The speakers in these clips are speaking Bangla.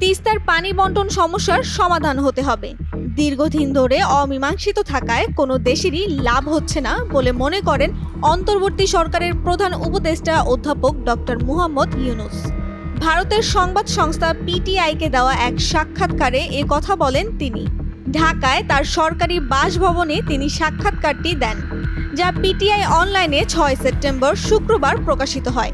তিস্তার পানি বন্টন সমস্যার সমাধান হতে হবে। দীর্ঘদিন ধরে অমীমাংসিত থাকায় কোনো দেশেরই লাভ হচ্ছে না বলে মনে করেন অন্তর্বর্তী সরকারের প্রধান উপদেষ্টা অধ্যাপক ডক্টর মুহাম্মদ ইউনুস। ভারতের সংবাদ সংস্থা পিটিআইকে দেওয়া এক সাক্ষাৎকারে এ কথা বলেন তিনি। ঢাকায় তার সরকারি বাসভবনে তিনি সাক্ষাৎকারটি দেন, যা পিটিআই অনলাইনে ছয় সেপ্টেম্বর শুক্রবার প্রকাশিত হয়।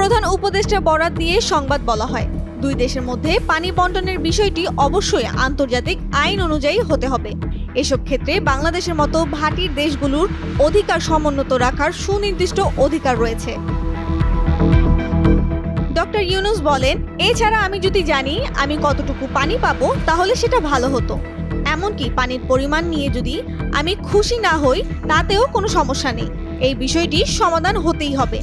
প্রধান উপদেষ্টা বরাত দিয়ে সংবাদ বলা হয়। দুই দেশের মধ্যে পানি বন্টনের বিষয়টি অবশ্যই আন্তর্জাতিক আইন অনুযায়ী হতে হবে। এসব ক্ষেত্রে বাংলাদেশের মতো ভাটির দেশগুলোর অধিকার সমুন্নত রাখার সুনির্দিষ্ট অধিকার রয়েছে। ডক্টর ইউনুস বলেন, এছাড়া আমি যদি জানি আমি কতটুকু পানি পাবো, তাহলে সেটা ভালো হতো। এমনকি পানির পরিমাণ নিয়ে যদি আমি খুশি না হই, তাতেও কোনো সমস্যা নেই। এই বিষয়টি সমাধান হতেই হবে।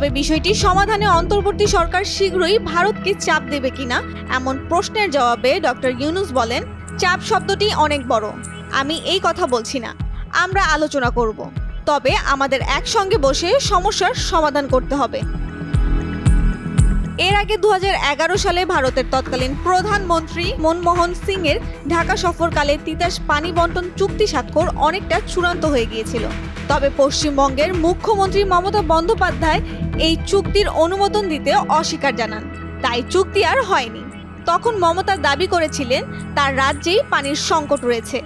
তবে বিষয়টি সমাধানে অন্তর্বর্তী সরকার শীঘ্রই ভারতকে চাপ দেবে কিনা এমন প্রশ্নের জবাবে ডক্টর ইউনুস বলেন, চাপ শব্দটি অনেক বড়। আমি এই কথা বলছি না। আমরা আলোচনা করব। তবে আমাদের একসঙ্গে বসে সমস্যার সমাধান করতে হবে। এর আগে দু হাজার এগারো সালে ভারতের তৎকালীন প্রধানমন্ত্রী মনমোহন সিং এর ঢাকা সফরকালে তিতাস পানি বন্টন চুক্তি স্বাক্ষর অনেকটা চূড়ান্ত হয়ে গিয়েছিল। তবে পশ্চিমবঙ্গের মুখ্যমন্ত্রী মমতা বন্দ্যোপাধ্যায় এই চুক্তির অনুমোদন দিতে অস্বীকার জানান। তাই চুক্তি আর হয়নি। তখন মমতা দাবি করেছিলেন, তার রাজ্যেই পানির সংকট রয়েছে।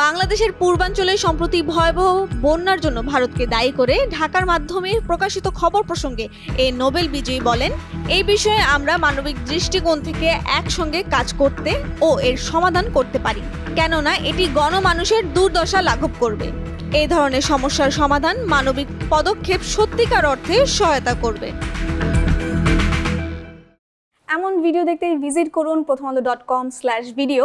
বাংলাদেশের পূর্বাঞ্চলে সম্প্রতি ভয়াবহ বন্যার জন্য ভারতকে দায়ী করে ঢাকার মাধ্যমে প্রকাশিত খবর প্রসঙ্গে এই নোবেল বিজয়ী বলেন, এই বিষয়ে আমরা মানবিক দৃষ্টিকোণ থেকে একসঙ্গে কাজ করতে ও এর সমাধান করতে পারি, কেননা এটি গণমানুষের দুর্দশা লাঘব করবে। এই ধরনের সমস্যার সমাধান মানবিক পদক্ষেপ সত্যিকার অর্থে সহায়তা করবে। এমন ভিডিও দেখতে ভিজিট করুন Prothom Alo dot com slash video